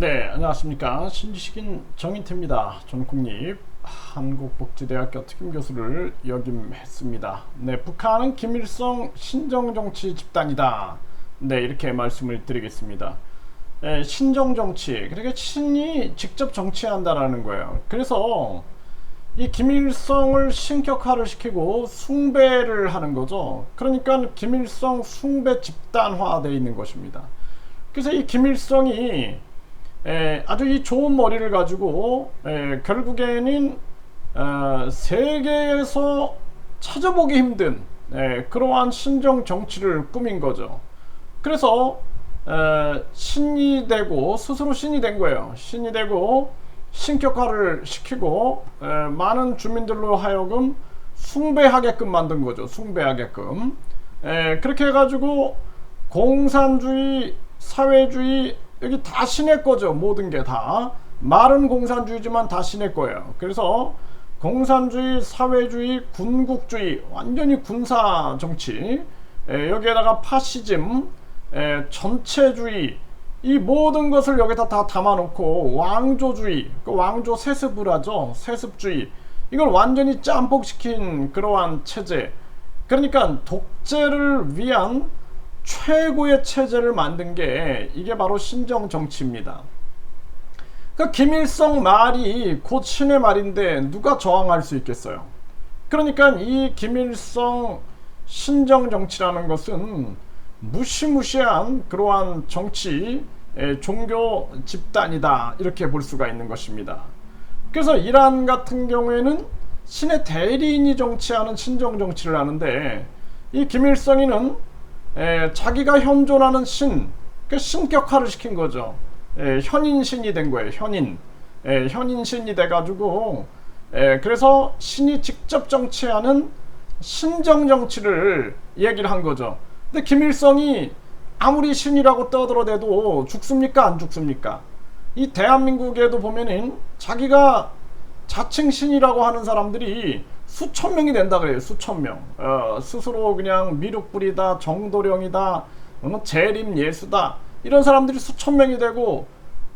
네, 안녕하십니까. 신지식인 정인태입니다. 저는 국립 한국복지대학교 특임교수를 역임했습니다. 네, 북한은 김일성 신정정치 집단이다. 네, 이렇게 말씀을 드리겠습니다. 네, 신정정치, 그러니까 신이 직접 정치한다라는 거예요. 그래서 이 김일성을 신격화를 시키고 숭배를 하는 거죠. 그러니까 김일성 숭배 집단화되어 있는 것입니다. 그래서 이 김일성이 에, 아주 이 좋은 머리를 가지고 에, 결국에는 어, 세계에서 찾아보기 힘든 에, 그러한 신정 정치를 꾸민 거죠. 그래서 에, 신이 되고 스스로 신이 된 거예요. 신이 되고 신격화를 시키고 에, 많은 주민들로 하여금 숭배하게끔 만든 거죠. 숭배하게끔. 에, 그렇게 해가지고 공산주의, 사회주의 여기 다 신의 거죠. 모든 게 다. 말은 공산주의지만 다 신의 거예요. 그래서 공산주의, 사회주의, 군국주의, 완전히 군사 정치, 에, 여기에다가 파시즘, 에, 전체주의, 이 모든 것을 여기다 다 담아놓고 왕조주의, 그 왕조 세습을 하죠. 세습주의. 이걸 완전히 짬뽕시킨 그러한 체제. 그러니까 독재를 위한 최고의 체제를 만든 게 이게 바로 신정 정치입니다. 그 김일성 말이 곧 신의 말인데 누가 저항할 수 있겠어요? 그러니까 이 김일성 신정 정치라는 것은 무시무시한 그러한 정치 종교 집단이다 이렇게 볼 수가 있는 것입니다. 그래서 이란 같은 경우에는 신의 대리인이 정치하는 신정 정치를 하는데 이 김일성이는 에, 자기가 현존하는 신, 그 신격화를 시킨 거죠. 에, 현인신이 된 거예요. 현인, 에, 현인신이 돼가지고 에, 그래서 신이 직접 정치하는 신정 정치를 얘기를 한 거죠. 근데 김일성이 아무리 신이라고 떠들어대도 죽습니까? 안 죽습니까? 이 대한민국에도 보면은 자기가 자칭 신이라고 하는 사람들이 수천 명이 된다 그래요. 수천 명. 어, 스스로 그냥 미륵불이다, 정도령이다, 어, 재림 예수다 이런 사람들이 수천 명이 되고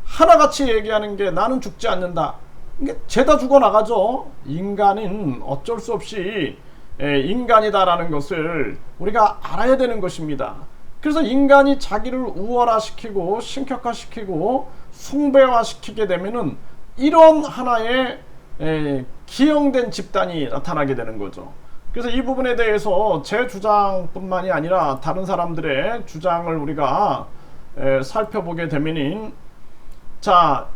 하나같이 얘기하는 게 나는 죽지 않는다. 이게 죄다 죽어 나가죠. 인간은 어쩔 수 없이 에, 인간이다라는 것을 우리가 알아야 되는 것입니다. 그래서 인간이 자기를 우월화시키고 신격화시키고 숭배화시키게 되면은 이런 하나의 에, 기형된 집단이 나타나게 되는 거죠. 그래서 이 부분에 대해서 제 주장뿐만이 아니라 다른 사람들의 주장을 우리가 에, 살펴보게 되면은 자,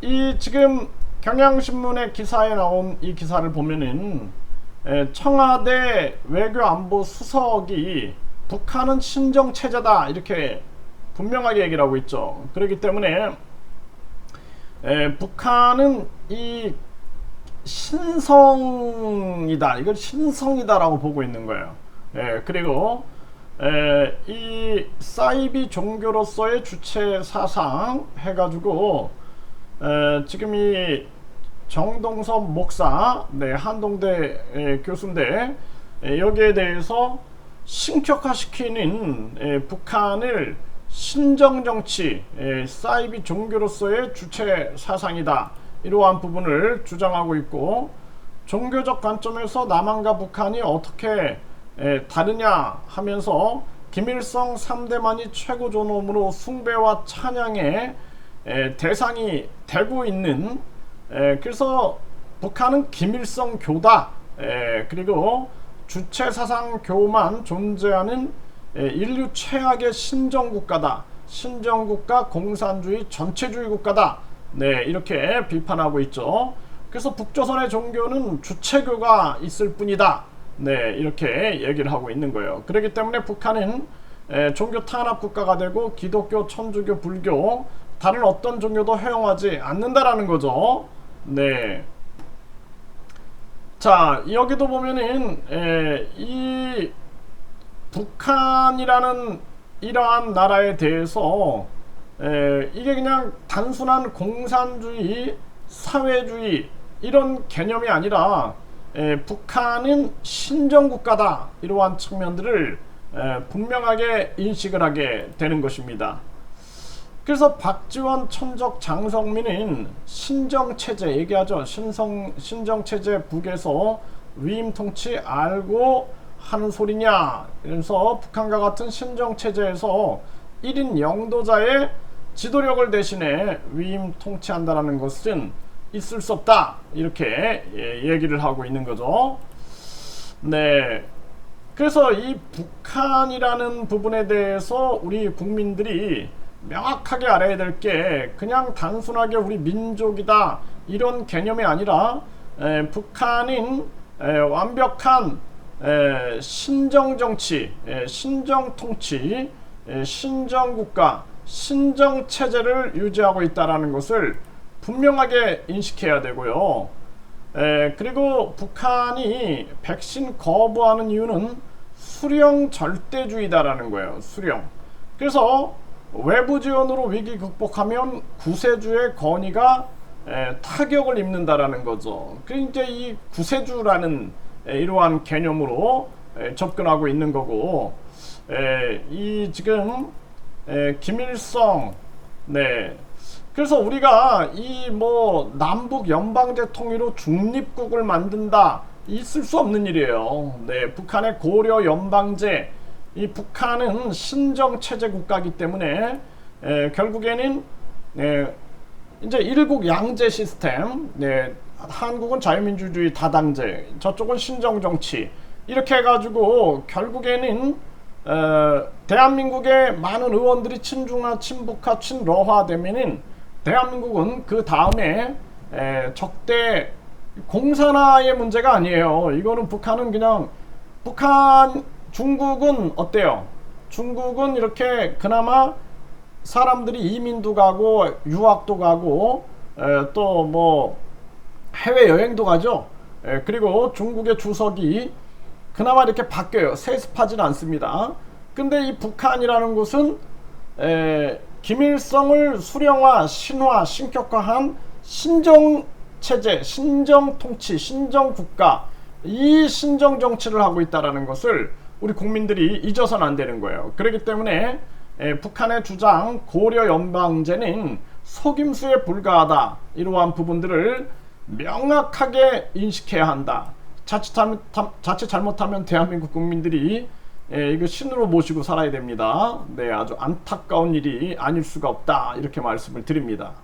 이 지금 경향신문의 기사에 나온 이 기사를 보면은 에, 청와대 외교안보 수석이 북한은 신정 체제다 이렇게 분명하게 얘기를 하고 있죠. 그렇기 때문에 에, 북한은 이 신성이다. 이걸 신성이다라고 보고 있는 거예요. 예, 그리고 에, 이 사이비 종교로서의 주체 사상 해가지고 에, 지금 이 정동섭 목사, 네, 한동대 에, 교수인데 에, 여기에 대해서 신격화시키는 에, 북한을 신정정치, 에, 사이비 종교로서의 주체 사상이다. 이러한 부분을 주장하고 있고 종교적 관점에서 남한과 북한이 어떻게 에, 다르냐 하면서 김일성 3대만이 최고 존엄으로 숭배와 찬양의 에, 대상이 되고 있는 에, 그래서 북한은 김일성 교다 에, 그리고 주체 사상 교만 존재하는 에, 인류 최악의 신정국가다. 신정국가 공산주의 전체주의 국가다 네, 이렇게 비판하고 있죠. 그래서 북조선의 종교는 주체교가 있을 뿐이다. 네, 이렇게 얘기를 하고 있는 거예요. 그렇기 때문에 북한은 에, 종교 탄압 국가가 되고 기독교, 천주교, 불교 다른 어떤 종교도 허용하지 않는다라는 거죠. 네. 자, 여기도 보면은 에, 이 북한이라는 이러한 나라에 대해서 에, 이게 그냥 단순한 공산주의, 사회주의 이런 개념이 아니라 에, 북한은 신정국가다 이러한 측면들을 에, 분명하게 인식을 하게 되는 것입니다. 그래서 박지원, 천적, 장성민은 신정체제 얘기하죠. 신성, 신정체제 북에서 위임 통치 알고 하는 소리냐. 그래서 북한과 같은 신정체제에서 1인 영도자의 지도력을 대신해 위임 통치한다라는 것은 있을 수 없다. 이렇게 예, 얘기를 하고 있는 거죠. 네. 그래서 이 북한이라는 부분에 대해서 우리 국민들이 명확하게 알아야 될 게 그냥 단순하게 우리 민족이다 이런 개념이 아니라 에, 북한인 에, 완벽한 에, 신정 정치, 에, 신정 통치, 에, 신정 국가, 신정 체제를 유지하고 있다라는 것을 분명하게 인식해야 되고요. 에, 그리고 북한이 백신 거부하는 이유는 수령 절대주의다라는 거예요. 수령. 그래서 외부 지원으로 위기 극복하면 구세주의 건의가 에, 타격을 입는다라는 거죠. 그러니까 이 구세주라는 에, 이러한 개념으로 에, 접근하고 있는 거고, 에, 이 지금 에, 김일성, 네. 그래서 우리가 이 뭐 남북 연방제 통일로 중립국을 만든다 있을 수 없는 일이에요. 네, 북한의 고려 연방제 이 북한은 신정 체제 국가이기 때문에 에, 결국에는 에, 이제 일국 양제 시스템, 네, 한국은 자유민주주의 다당제, 저쪽은 신정 정치 이렇게 해가지고 결국에는 어, 대한민국의 많은 의원들이 친중화, 친북화, 친러화 되면은 대한민국은 그 다음에 에, 적대 공산화의 문제가 아니에요. 이거는 북한은 그냥 북한 중국은 어때요? 중국은 이렇게 그나마 사람들이 이민도 가고 유학도 가고 또 뭐 해외 여행도 가죠. 에, 그리고 중국의 주석이 그나마 이렇게 바뀌어요. 세습하지는 않습니다. 근데 이 북한이라는 곳은 에, 김일성을 수령화, 신화, 신격화한 신정 체제, 신정 통치, 신정 국가 이 신정 정치를 하고 있다라는 것을 우리 국민들이 잊어서는 안 되는 거예요. 그렇기 때문에 에, 북한의 주장 고려 연방제는 속임수에 불과하다 이러한 부분들을 명확하게 인식해야 한다. 자칫, 잘못, 자칫 잘못하면 대한민국 국민들이 예, 이거 신으로 모시고 살아야 됩니다. 네, 아주 안타까운 일이 아닐 수가 없다. 이렇게 말씀을 드립니다.